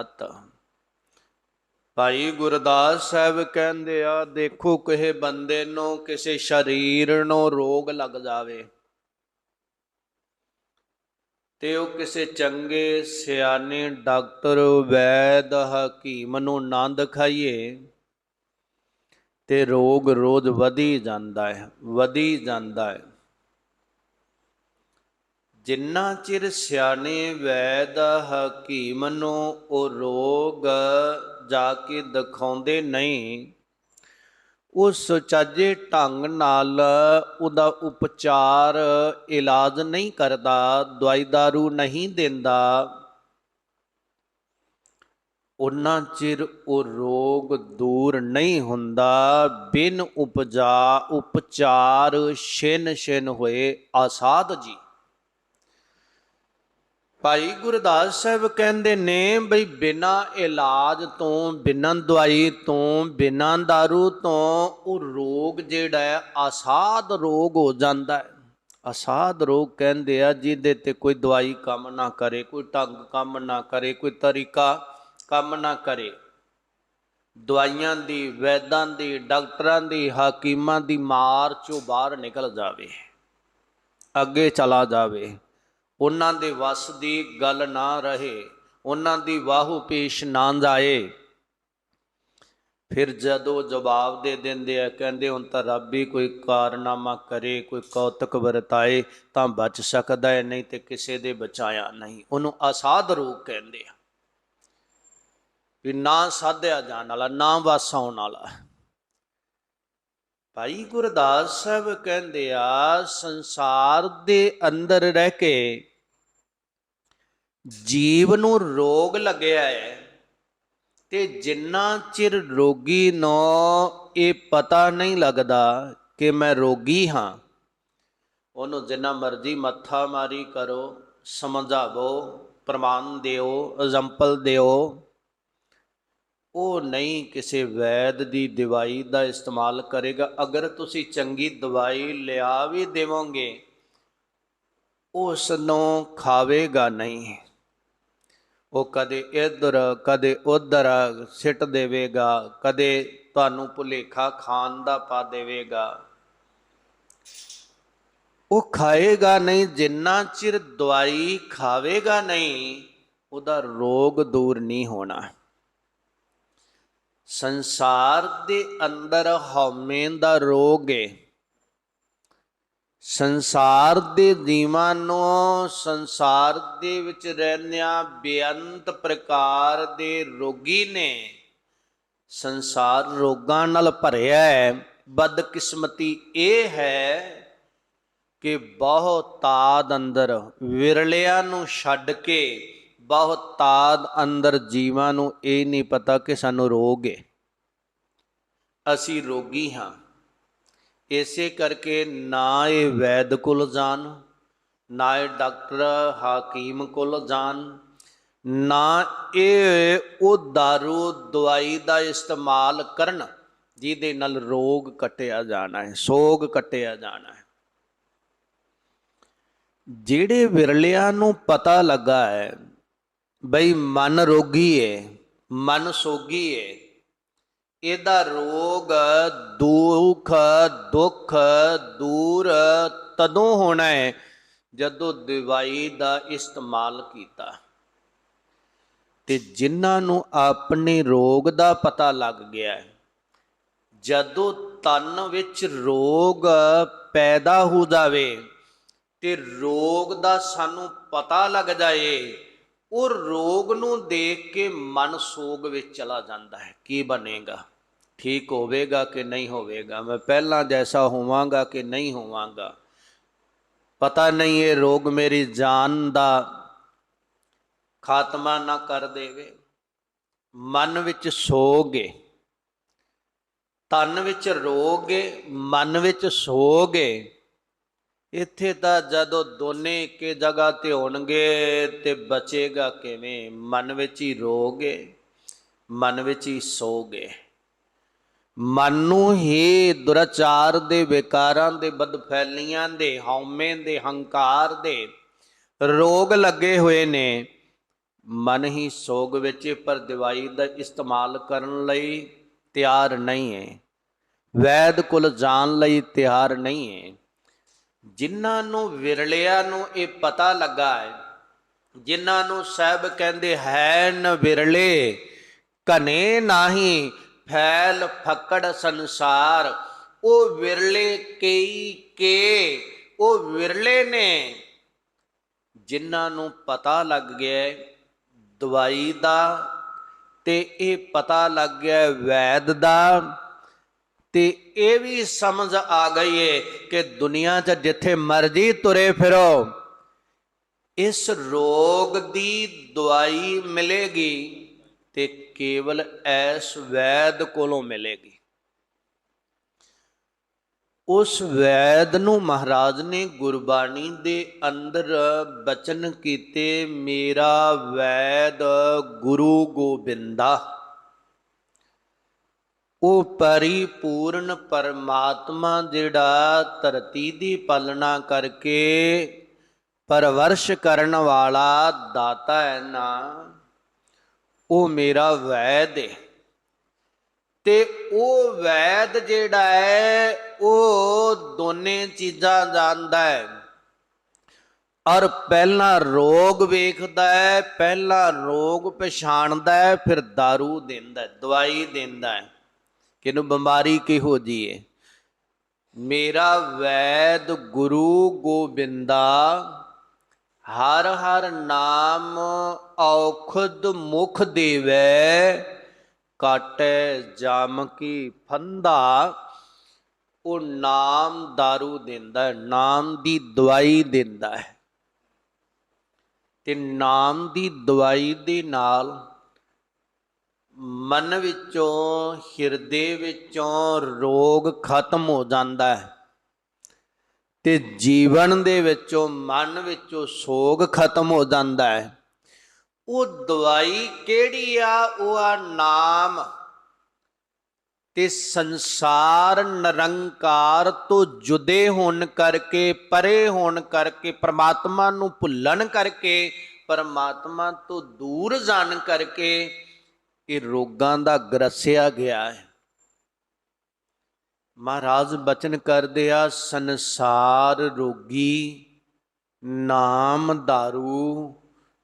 ਅਤ ਭਾਈ ਗੁਰਦਾਸ ਸਾਹਿਬ ਕਹਿੰਦੇ ਆ, ਦੇਖੋ ਕਿਸੇ ਬੰਦੇ ਨੂੰ ਕਿਸੇ ਸਰੀਰ ਨੂੰ ਰੋਗ ਲੱਗ ਜਾਵੇ ਤੇ ਉਹ ਕਿਸੇ ਚੰਗੇ, ਸਿਆਣੇ ਡਾਕਟਰ, ਵੈਦ, ਹਕੀਮ ਨੂੰ ਨਾ ਦਿਖਾਈਏ ਤੇ ਰੋਗ ਰੋਜ਼ ਵਧੀ ਜਾਂਦਾ ਹੈ, ਵਧੀ ਜਾਂਦਾ ਹੈ। ਜਿੰਨਾ ਚਿਰ ਸਿਆਣੇ ਵੈਦ ਹਕੀਮ ਨੂੰ ਉਹ ਰੋਗ ਜਾ ਕੇ ਦਿਖਾਉਂਦੇ ਨਹੀਂ ਉਹ ਸੁਚਾਜੇ ਢੰਗ ਨਾਲ ਉਹਦਾ ਉਪਚਾਰ ਇਲਾਜ ਨਹੀਂ ਕਰਦਾ, ਦਵਾਈ ਦਾਰੂ ਨਹੀਂ ਦਿੰਦਾ, ਉਹਨਾਂ ਚਿਰ ਉਹ ਰੋਗ ਦੂਰ ਨਹੀਂ ਹੁੰਦਾ, ਬਿਨ ਉਪਜਾ, ਉਪਚਾਰ ਛਿਨ ਛਿਨ ਹੋਏ ਆਸਾਦ ਜੀ। ਭਾਈ ਗੁਰਦਾਸ ਸਾਹਿਬ ਕਹਿੰਦੇ ਨੇ ਬਈ ਬਿਨਾ ਇਲਾਜ ਤੋਂ, ਬਿਨਾ ਦਵਾਈ ਤੋਂ, ਬਿਨਾ दारू ਤੋਂ ਉਹ ਰੋਗ ਜਿਹੜਾ ਹੈ, ਆਸਾਦ ਰੋਗ ਹੋ ਜਾਂਦਾ ਹੈ। ਆਸਾਦ ਰੋਗ ਕਹਿੰਦੇ ਆ, ਜਿਹਦੇ ਤੇ ਕੋਈ ਦਵਾਈ ਕੰਮ ਨਾ ਕਰੇ, ਕੋਈ ਢੰਗ ਕੰਮ ਨਾ ਕਰੇ, ਕੋਈ ਤਰੀਕਾ ਕੰਮ ਨਾ ਕਰੇ। ਦਵਾਈਆਂ ਦੀ, ਵੈਦਾਂ ਦੀ, ਡਾਕਟਰਾਂ ਦੀ, ਹਾਕੀਮਾਂ ਦੀ ਮਾਰ ਚੋਂ ਬਾਹਰ ਨਿਕਲ ਜਾਵੇ। ਅੱਗੇ ਚਲਾ ਜਾਵੇ। ਉਹਨਾਂ ਦੇ ਵਸ ਦੀ ਗੱਲ ਨਾ ਰਹੇ, ਉਹਨਾਂ ਦੀ ਵਾਹੂ ਪੇਸ਼ ਨਾ ਜਾਏ। ਫਿਰ ਜਦੋਂ ਜਵਾਬ ਦੇ ਦਿੰਦੇ ਆ, ਕਹਿੰਦੇ ਹੁਣ ਤਾਂ ਰੱਬ ਹੀ ਕੋਈ ਕਾਰਨਾਮਾ ਕਰੇ, ਕੋਈ ਕੌਤਕ ਵਰਤਾਏ, ਤਾਂ ਬਚ ਸਕਦਾ ਹੈ, ਨਹੀਂ ਤੇ ਕਿਸੇ ਦੇ ਬਚਾਇਆ ਨਹੀਂ। ਉਹਨੂੰ ਅਸਾਧ ਰੋਗ ਕਹਿੰਦੇ ਆ ਵੀ ਨਾ ਸਾਧਿਆ ਜਾਣ ਵਾਲਾ, ਨਾ ਵਸ ਆਉਣ ਵਾਲਾ। ਭਾਈ ਗੁਰਦਾਸ ਸਾਹਿਬ ਕਹਿੰਦੇ ਆ, ਸੰਸਾਰ ਦੇ ਅੰਦਰ ਰਹਿ ਕੇ ਜੀਵ ਨੂੰ ਰੋਗ ਲੱਗਿਆ ਹੈ ਤੇ ਜਿੰਨਾ ਚਿਰ ਰੋਗੀ ਨੂੰ, ਇਹ ਪਤਾ ਨਹੀਂ ਲੱਗਦਾ ਕਿ ਮੈਂ ਰੋਗੀ ਹਾਂ। ਉਹਨੂੰ ਜਿੰਨਾ ਮਰਜ਼ੀ ਮੱਥਾ ਮਾਰੀ ਕਰੋ, ਸਮਝਾਵੋ, ਪ੍ਰਮਾਣ ਦਿਓ ਐਗਜ਼ਾਮਪਲ ਦਿਓ। ਉਹ ਨਹੀਂ ਕਿਸੇ ਵੈਦ ਦੀ ਦਵਾਈ ਦਾ ਇਸਤੇਮਾਲ ਕਰੇਗਾ। ਅਗਰ ਤੁਸੀਂ ਚੰਗੀ ਦਵਾਈ ਲਿਆ ਵੀ ਦੇਵੋਗੇ ਉਸ ਨੂੰ ਖਾਵੇਗਾ ਨਹੀਂ। ਉਹ ਕਦੇ ਇੱਧਰ, ਕਦੇ ਉੱਧਰ ਸਿੱਟ ਦੇਵੇਗਾ, ਕਦੇ ਤੁਹਾਨੂੰ ਭੁਲੇਖਾ ਖਾਣ ਦਾ ਪਾ ਦੇਵੇਗਾ। ਉਹ ਖਾਏਗਾ ਨਹੀਂ, ਜਿੰਨਾ ਚਿਰ ਦਵਾਈ ਖਾਵੇਗਾ ਨਹੀਂ, ਉਹਦਾ ਰੋਗ ਦੂਰ ਨਹੀਂ ਹੋਣਾ। ਸੰਸਾਰ ਦੇ ਅੰਦਰ ਹਉਮੈ ਦਾ ਰੋਗ ਹੈ ਸੰਸਾਰ ਦੇ ਜੀਵਾਂ ਨੂੰ ਸੰਸਾਰ ਦੇ ਵਿੱਚ ਰਹਿੰਦਿਆਂ ਬੇਅੰਤ ਪ੍ਰਕਾਰ ਦੇ ਰੋਗੀ ਨੇ ਸੰਸਾਰ ਰੋਗਾਂ ਨਾਲ ਭਰਿਆ ਹੈ। ਬਦਕਿਸਮਤੀ ਇਹ ਹੈ ਕਿ ਬਹੁਤਾਦ ਅੰਦਰ ਵਿਰਲਿਆਂ ਨੂੰ ਛੱਡ ਕੇ ਬਹੁਤਾਦ ਅੰਦਰ ਜੀਵਾਂ ਨੂੰ ਇਹ ਨਹੀਂ ਪਤਾ ਕਿ ਸਾਨੂੰ ਰੋਗ ਹੈ ਅਸੀਂ ਰੋਗੀ ਹਾਂ। ਇਸੇ ਕਰਕੇ ਨਾ ਇਹ ਵੈਦ ਕੋਲ ਜਾਣ, ਨਾ ਇਹ ਡਾਕਟਰ ਹਾਕੀਮ ਕੋਲ ਜਾਣ, ਨਾ ਇਹ ਉਹ दारू ਦਵਾਈ ਦਾ ਇਸਤੇਮਾਲ ਕਰਨ ਜਿਹਦੇ ਨਾਲ ਰੋਗ ਕਟਿਆ ਜਾਣਾ ਹੈ, ਸੋਗ ਕਟਿਆ ਜਾਣਾ ਹੈ। ਜਿਹੜੇ ਵਿਰਲਿਆਂ ਨੂੰ ਪਤਾ ਲੱਗਾ ਹੈ ਬਈ ਮਨ ਰੋਗੀ ਹੈ ਮਨ ਸੋਗੀ ਹੈ ਇਹਦਾ ਰੋਗ ਦੁੱਖ ਦੁੱਖ ਦੂਰ ਤਦੋਂ ਹੋਣਾ ਹੈ ਜਦੋਂ ਦਵਾਈ ਦਾ ਇਸਤੇਮਾਲ ਕੀਤਾ। ਤੇ ਜਿਨ੍ਹਾਂ ਨੂੰ ਆਪਣੇ ਰੋਗ ਦਾ ਪਤਾ ਲੱਗ ਗਿਆ ਜਦੋਂ ਤਨ ਵਿੱਚ ਰੋਗ ਪੈਦਾ ਹੋ ਜਾਵੇ ਤੇ ਰੋਗ ਦਾ ਸਾਨੂੰ ਪਤਾ ਲੱਗ ਜਾਏ ਉਹ ਰੋਗ ਨੂੰ ਦੇਖ ਕੇ ਮਨ ਸੋਗ ਵਿੱਚ ਚਲਾ ਜਾਂਦਾ ਹੈ। ਕੀ ਬਣੇਗਾ? ਠੀਕ ਹੋਵੇਗਾ ਕਿ ਨਹੀਂ ਹੋਵੇਗਾ? ਮੈਂ ਪਹਿਲਾਂ ਜੈਸਾ ਹੋਵਾਂਗਾ ਕਿ ਨਹੀਂ ਹੋਵਾਂਗਾ? ਪਤਾ ਨਹੀਂ ਇਹ ਰੋਗ ਮੇਰੀ ਜਾਨ ਦਾ ਖਾਤਮਾ ਨਾ ਕਰ ਦੇਵੇ। ਮਨ ਵਿੱਚ ਸੋਗ ਏ। ਤਨ ਵਿੱਚ ਰੋਗੇ ਮਨ ਵਿੱਚ ਸੋਗ ਏ। ਇੱਥੇ ਤਾਂ ਜਦੋਂ ਦੋਨੇ ਇੱਕੇ ਜਗ੍ਹਾ ਤੇ ਹੋਣਗੇ ਤੇ ਬਚੇਗਾ ਕਿਵੇਂ? ਮਨ ਵਿੱਚ ਹੀ ਰੋਗੇ, ਮਨ ਵਿੱਚ ਹੀ ਸੋਗ। ਏ ਮਨ ਨੂੰ ਹੀ ਦੁਰਾਚਾਰ ਦੇ ਵਿਕਾਰਾਂ ਦੇ ਬਦਫੈਲੀਆਂ ਦੇ, ਹਉਮੈ ਦੇ, ਹੰਕਾਰ ਦੇ ਰੋਗ ਲੱਗੇ ਹੋਏ ਨੇ। ਮਨ ਹੀ ਸੋਗ ਵਿੱਚ ਪਰ ਦਵਾਈ ਦਾ ਇਸਤੇਮਾਲ ਕਰਨ ਲਈ ਤਿਆਰ ਨਹੀਂ ਹੈ। ਵੈਦ ਕੁਲ ਜਾਣ ਲਈ ਤਿਆਰ ਨਹੀਂ ਹੈ। ਜਿਨ੍ਹਾਂ ਨੂੰ ਵਿਰਲਿਆਂ ਨੂੰ ਇਹ ਪਤਾ ਲੱਗਾ ਹੈ, ਜਿਨ੍ਹਾਂ ਨੂੰ ਸਾਹਿਬ ਕਹਿੰਦੇ ਹੈ ਨ ਵਿਰਲੇ ਕਨੇ ਨਾਹੀ ਫੈਲ ਫੱਕੜ ਸੰਸਾਰ। ਉਹ ਵਿਰਲੇ ਕਈ ਕੇ, ਉਹ ਵਿਰਲੇ ਨੇ। ਜਿਨ੍ਹਾਂ ਨੂੰ ਪਤਾ ਲੱਗ ਗਿਆ ਦਵਾਈ ਦਾ ਤੇ ਇਹ ਪਤਾ ਲੱਗ ਗਿਆ ਵੈਦ ਦਾ ਤੇ, ਇਹ ਵੀ ਸਮਝ ਆ ਗਈ ਏ ਕਿ ਦੁਨੀਆ 'ਚ ਜਿੱਥੇ ਮਰਜ਼ੀ ਤੁਰੇ ਫਿਰੋ, ਇਸ ਰੋਗ ਦੀ ਦਵਾਈ ਮਿਲੇਗੀ ਤੇ ਕੇਵਲ ਐਸ ਵੈਦ ਕੋਲੋਂ ਮਿਲੇਗੀ। ਉਸ ਵੈਦ ਨੂੰ ਮਹਾਰਾਜ ਨੇ ਗੁਰਬਾਣੀ ਦੇ ਅੰਦਰ ਬਚਨ ਕੀਤੇ, ਮੇਰਾ ਵੈਦ ਗੁਰੂ ਗੋਬਿੰਦਾ। ਉਹ ਪਰਿਪੂਰਨ ਪਰਮਾਤਮਾ ਜਿਹੜਾ ਧਰਤੀ ਦੀ ਪਾਲਣਾ ਕਰਕੇ ਪਰਵਰਸ਼ ਕਰਨ ਵਾਲਾ ਦਾਤਾ ਹੈ ਨਾ, ਉਹ ਮੇਰਾ ਵੈਦ ਹੈ ਤੇ ਉਹ ਵੈਦ ਜਿਹੜਾ ਹੈ, ਉਹ ਦੋਨੇ ਚੀਜ਼ਾਂ ਜਾਣਦਾ ਹੈ। ਔਰ ਪਹਿਲਾਂ ਰੋਗ ਵੇਖਦਾ ਹੈ, ਪਹਿਲਾਂ ਰੋਗ ਪਛਾਣਦਾ ਹੈ, ਫਿਰ दारू ਦਿੰਦਾ ਦਵਾਈ ਦਿੰਦਾ ਹੈ। ਕਿਨੂੰ ਬਿਮਾਰੀ ਕਿਹੋ ਜੀ ਹੈ ਮੇਰਾ ਵੈਦ ਗੁਰੂ ਗੋਬਿੰਦਾ, ਹਰ ਹਰ ਨਾਮ ਔਖਦ ਮੁਖ ਦੇਵੈ, ਕਾਟੈ ਜਾਮ ਕੀ ਫੰਦਾ, ਉਹ ਨਾਮ दारू ਦਿੰਦਾ ਨਾਮ ਦੀ ਦਵਾਈ ਦਿੰਦਾ ਹੈ। ਤੇ ਨਾਮ ਦੀ ਦਵਾਈ ਦੇ ਨਾਲ ਮਨ ਵਿੱਚੋਂ, ਹਿਰਦੇ ਵਿੱਚੋਂ ਰੋਗ ਖਤਮ ਹੋ ਜਾਂਦਾ ਹੈ। ਤੇ ਜੀਵਨ ਦੇ ਵਿੱਚੋਂ, ਮਨ ਵਿੱਚੋਂ ਸੋਗ ਖਤਮ ਹੋ ਜਾਂਦਾ ਹੈ। ਉਹ ਦਵਾਈ ਕਿਹੜੀ ਆ? ਉਹ ਆ ਨਾਮ। ਤੇ ਸੰਸਾਰ ਨਿਰੰਕਾਰ ਤੋਂ ਜੁਦੇ ਹੋਣ ਕਰਕੇ, ਪਰੇ ਹੋਣ ਕਰਕੇ, ਪ੍ਰਮਾਤਮਾ ਨੂੰ ਭੁੱਲਣ ਕਰਕੇ, ਪਰਮਾਤਮਾ ਤੋਂ ਦੂਰ ਜਾਣ ਕਰਕੇ ਇਹ ਰੋਗਾਂ ਦਾ ਗਰਸਿਆ ਗਿਆ ਹੈ। ਮਹਾਰਾਜ ਬਚਨ ਕਰਦੇ ਆ, ਸੰਸਾਰ ਰੋਗੀ ਨਾਮ ਦਾਰੂ,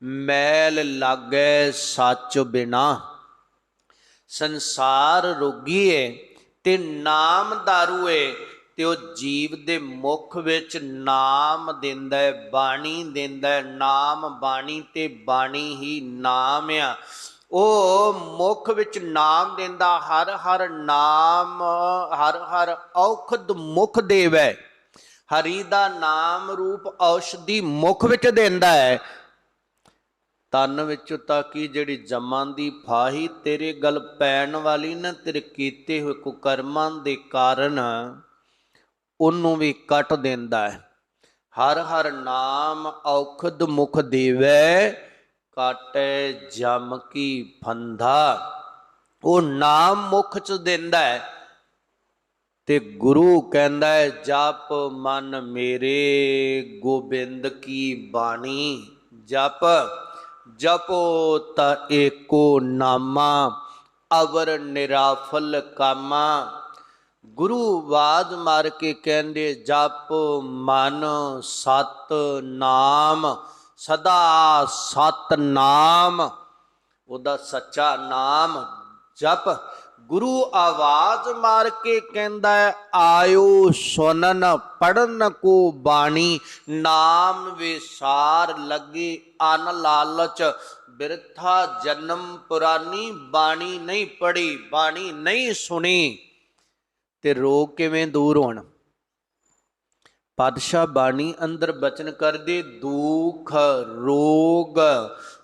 ਮੈਲ ਲਾਗੇ ਸੱਚ ਬਿਨਾ। ਸੰਸਾਰ ਰੋਗੀ ਏ ਤੇ ਨਾਮ ਦਾਰੂ ਏ ਤੇ ਉਹ ਜੀਵ ਦੇ ਮੁਖ ਵਿੱਚ ਨਾਮ ਦਿੰਦਾ ਹੈ, ਬਾਣੀ ਦਿੰਦਾ ਹੈ। ਨਾਮ ਬਾਣੀ ਤੇ ਬਾਣੀ ਹੀ ਨਾਮ ਆ। ਉਹ ਮੁਖ ਵਿੱਚ ਨਾਮ ਦਿੰਦਾ, ਹਰ ਹਰ ਨਾਮ, ਹਰ ਹਰ ਔਖਦ ਮੁਖ ਦੇਵੈ। ਹਰੀ ਦਾ ਨਾਮ ਰੂਪ ਔਸ਼ਧੀ ਮੁਖ ਵਿੱਚ ਦਿੰਦਾ ਹੈ। ਤਨ ਵਿੱਚੋਂ ਤਾਂ ਕੀ ਜਿਹੜੀ ਜਮਾਂ ਦੀ ਫਾਹੀ, ਤੇਰੇ ਗਲ ਪੈਣ ਵਾਲੀ ਨਾ, ਤੇਰੇ ਕੀਤੇ ਹੋਏ ਕੁਕਰਮਾਂ ਦੇ ਕਾਰਨ ਉਹਨੂੰ ਵੀ ਕੱਟ ਦਿੰਦਾ ਹੈ। ਹਰ ਹਰ ਨਾਮ ਔਖਦ ਮੁਖ ਦੇਵੈ। ਕਾਟੈ ਜਮ ਕੀ ਫੰਧਾ। ਉਹ ਨਾਮ ਮੁਖ ਚ ਦਿੰਦਾ ਹੈ ਤੇ ਗੁਰੂ ਕਹਿੰਦਾ ਹੈ, ਜਪ ਮਨ ਮੇਰੇ ਗੋਬਿੰਦ ਕੀ ਬਾਣੀ? ਜਪ, ਜਪੋ ਤਾ ਏਕੋ ਨਾਮਾ, ਅਵਰ ਨਿਰਾਫਲ ਕਾਮਾ। ਗੁਰੂ ਬਾਦ ਮਾਰ ਕੇ ਕਹਿੰਦੇ, ਜਪ ਮਨ ਸਤ ਨਾਮ ਸਦਾ ਸਤ ਨਾਮ ਉਹਦਾ ਸੱਚਾ ਨਾਮ ਜਪ। ਗੁਰੂ ਆਵਾਜ਼ ਮਾਰ ਕੇ ਕਹਿੰਦਾ ਆਇਓ ਸੁਨਨ ਪੜਨ ਕੋ ਬਾਣੀ, ਨਾਮ ਵਿਸਾਰ ਲੱਗੇ ਅਨ ਲਾਲਚ। ਬਿਰਥਾ ਜਨਮ ਪੁਰਾਨੀ ਬਾਣੀ ਨਹੀਂ ਪੜੀ ਬਾਣੀ ਨਹੀਂ ਸੁਣੀ। ਤੇ ਰੋਗ ਕਿਵੇਂ ਦੂਰ ਹੋਣ? ਪਾਤਸ਼ਾਹ ਬਾਣੀ ਅੰਦਰ ਬਚਨ ਕਰਦੇ, ਦੁਖ, ਰੋਗ,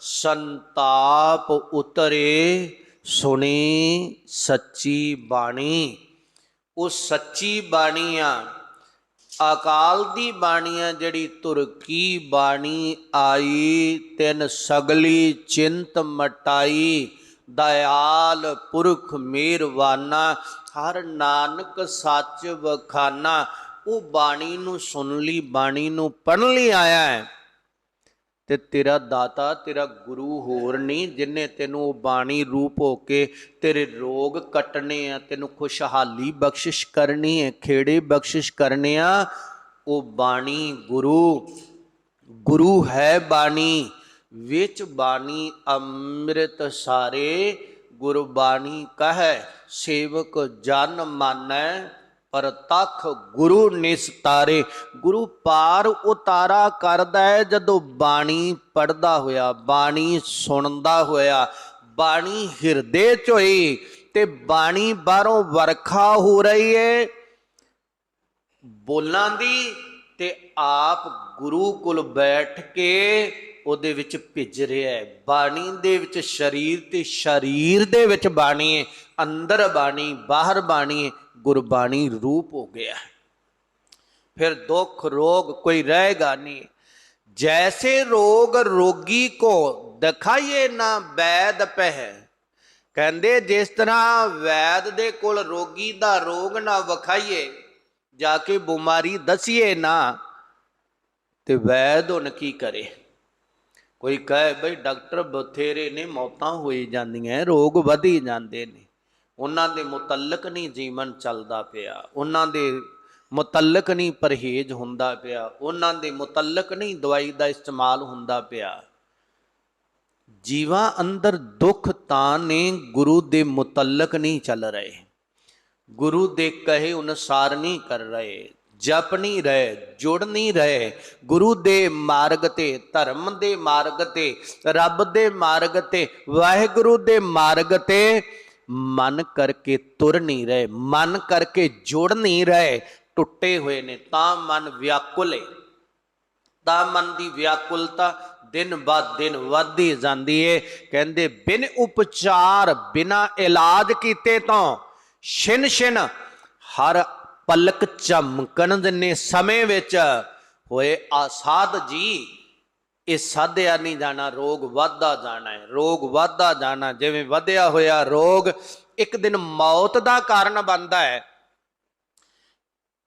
ਸੰਤਾਪ ਉਤਰੇ, ਸੁਣੀ ਸੱਚੀ ਬਾਣੀ। ਉਹ ਸੱਚੀ ਬਾਣੀ ਆ ਅਕਾਲ ਦੀ ਬਾਣੀ ਆ ਜਿਹੜੀ ਤੁਰਕੀ ਬਾਣੀ ਆਈ, ਤਿੰਨ ਸਗਲੀ ਚਿੰਤ ਮਟਾਈ, ਦਇਆਲ ਪੁਰਖ ਮਿਹਰਵਾਨਾ ਹਰ ਨਾਨਕ ਸੱਚ ਵਖਾਨਾ। ਉਹ ਬਾਣੀ ਨੂੰ ਸੁਣ ਲਈ, ਬਾਣੀ ਨੂੰ ਪੜ੍ਹਨ ਲਈ ਆਇਆ ਹੈ। ਤੇ ਤੇਰਾ ਦਾਤਾ, ਤੇਰਾ ਗੁਰੂ ਹੋਰ ਨਹੀਂ, ਜਿਨੇ ਤੈਨੂੰ ਉਹ ਬਾਣੀ ਰੂਪ ਹੋ ਕੇ ਤੇਰੇ ਰੋਗ ਕੱਟਣੇ ਆ, ਤੈਨੂੰ ਖੁਸ਼ਹਾਲੀ ਬਖਸ਼ਿਸ਼ ਕਰਨੀ ਹੈ, ਖੇੜੇ ਬਖਸ਼ਿਸ਼ ਕਰਨੇ ਆ, ਉਹ ਬਾਣੀ ਗੁਰੂ ਗੁਰੂ ਹੈ ਬਾਣੀ, ਵਿੱਚ ਬਾਣੀ ਅੰਮ੍ਰਿਤ ਸਾਰੇ ਗੁਰਬਾਣੀ ਕਹੈ, ਸੇਵਕ ਜਨ ਮਾਨੈ ਪ੍ਰਤੱਖ ਗੁਰੂ ਨਿਸਤਾਰੇ ਗੁਰੂ ਪਾਰ ਉਤਾਰਾ ਕਰਦਾ ਹੈ, ਜਦੋਂ ਬਾਣੀ ਪੜਦਾ ਹੋਇਆ, ਬਾਣੀ ਸੁਣਦਾ ਹੋਇਆ, ਬਾਣੀ ਹਿਰਦੇ ਚ ਹੋਈ ਤੇ ਬਾਣੀ ਬਾਹਰੋਂ ਵਰਖਾ ਹੋ ਰਹੀ ਏ। ਬੋਲਾਂ ਦੀ ਤੇ ਆਪ ਗੁਰੂ ਕੋਲ ਬੈਠ ਕੇ ਉਹਦੇ ਵਿੱਚ ਭਿੱਜ ਰਿਹਾ ਹੈ। ਬਾਣੀ ਦੇ ਵਿੱਚ ਸਰੀਰ ਤੇ ਸਰੀਰ ਦੇ ਵਿੱਚ ਬਾਣੀ ਹੈ। ਅੰਦਰ ਬਾਣੀ, ਬਾਹਰ ਬਾਣੀ ਹੈ। ਗੁਰਬਾਣੀ ਰੂਪ ਹੋ ਗਿਆ ਹੈ। ਫਿਰ ਦੁੱਖ, ਰੋਗ ਕੋਈ ਰਹੇਗਾ ਨਹੀਂ। ਜੈਸੇ ਰੋਗ ਰੋਗੀ ਕੋ ਦਿਖਾਈਏ ਨਾ ਵੈਦ ਪਹਿ। ਕਹਿੰਦੇ ਜਿਸ ਤਰ੍ਹਾਂ ਵੈਦ ਦੇ ਕੋਲ ਰੋਗੀ ਦਾ ਰੋਗ ਨਾ ਵਿਖਾਈਏ, ਜਾ ਕੇ ਬਿਮਾਰੀ ਦਸੀਏ ਨਾ, ਤੇ ਵੈਦ ਉਹਨ ਕੀ ਕਰੇ? ਕੋਈ ਕਹੇ ਬਈ ਡਾਕਟਰ ਬਥੇਰੇ ਨੇ, ਮੌਤਾਂ ਹੋਈ ਜਾਂਦੀਆਂ, ਰੋਗ ਵਧੀ ਜਾਂਦੇ ਨੇ। ਉਹਨਾਂ ਦੇ ਮੁਤਲਕ ਨਹੀਂ ਜੀਵਨ ਚੱਲਦਾ ਪਿਆ। ਉਹਨਾਂ ਦੇ ਮੁਤਲਕ ਨਹੀਂ ਪਰਹੇਜ਼ ਹੁੰਦਾ ਪਿਆ। ਉਹਨਾਂ ਦੇ ਮੁਤਲਕ ਨਹੀਂ ਦਵਾਈ ਦਾ ਇਸਤੇਮਾਲ ਹੁੰਦਾ ਪਿਆ। ਜੀਵਾਂ ਅੰਦਰ ਦੁੱਖ ਤਾਂ ਨੇ, ਗੁਰੂ ਦੇ ਮੁਤਲਕ ਨਹੀਂ ਚੱਲ ਰਹੇ। ਗੁਰੂ ਦੇ ਕਹੇ ਅਨੁਸਾਰ ਨਹੀਂ ਕਰ ਰਹੇ। ਜਪ ਨਹੀਂ ਰਹੇ, ਜੁੜ ਨਹੀਂ ਰਹੇ। ਗੁਰੂ ਦੇ ਮਾਰਗ ਤੇ, ਧਰਮ ਦੇ ਮਾਰਗ ਤੇ, ਰੱਬ ਦੇ ਮਾਰਗ ਤੇ, ਵਾਹਿਗੁਰੂ ਦੇ ਮਾਰਗ ਤੇ ਮਨ ਕਰਕੇ ਤੁਰ ਨਹੀਂ ਰਹੇ, ਮਨ ਕਰਕੇ ਜੁੜ ਨਹੀਂ ਰਹੇ, ਟੁੱਟੇ ਹੋਏ ਨੇ, ਤਾਂ ਮਨ ਵਿਆਕੁਲ ਹੈ ਤਾਂ ਮਨ ਦੀ ਵਿਆਕੁਲਤਾ ਦਿਨ ਬਾ ਦਿਨ ਵੱਧਦੀ ਜਾਂਦੀ ਏ। ਕਹਿੰਦੇ, ਬਿਨ ਉਪਚਾਰ, ਬਿਨਾ ਇਲਾਜ ਕੀਤੇ ਤੋਂ ਛਿਨ ਛਿਨ ਹਰ ਪਲਕ ਝਮਕਣ ਦੇ ਸਮੇਂ ਵਿੱਚ, ਹੋਏ ਆਸਾਦ ਜੀ, ਇਹ ਸਾਧਿਆ ਨਹੀਂ ਜਾਣਾ, ਰੋਗ ਵੱਧਦਾ ਜਾਣਾ ਹੈ, ਰੋਗ ਵੱਧਦਾ ਜਾਣਾ, ਜਿਵੇਂ ਵਧਿਆ ਹੋਇਆ ਰੋਗ, ਇੱਕ ਦਿਨ ਮੌਤ ਦਾ ਕਾਰਨ ਬਣਦਾ ਹੈ।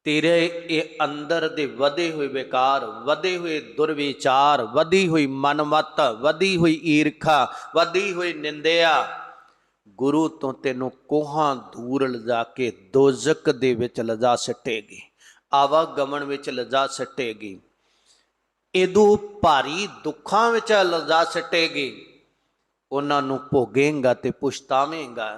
ਤੇਰੇ ਇਹ ਅੰਦਰ ਦੇ ਵਧੇ ਹੋਏ ਵਿਕਾਰ, ਵਧੇ ਹੋਏ ਦੁਰਵਿਚਾਰ, ਵਧੀ ਹੋਈ ਮਨਮਤ, ਵਧੀ ਹੋਈ ਈਰਖਾ, ਵਧੀ ਹੋਈ ਨਿੰਦਿਆ ਗੁਰੂ ਤੋਂ ਤੈਨੂੰ ਕੋਹਾਂ ਦੂਰ ਲਿਜਾ ਕੇ ਦੋਜ਼ਕ ਦੇ ਵਿੱਚ ਲਿਜਾ ਸੱਟੇਗੀ, ਆਵਾਗਮਨ ਵਿੱਚ ਲਿਜਾ ਸੱਟੇਗੀ ਇਦੋਂ ਭਾਰੀ ਦੁੱਖਾਂ ਵਿੱਚ ਲਿਜਾ ਸੱਟੇਗੀ, ਉਹਨਾਂ ਨੂੰ ਭੋਗੇਗਾ ਤੇ ਪੁਛਤਾਵੇਂਗਾ।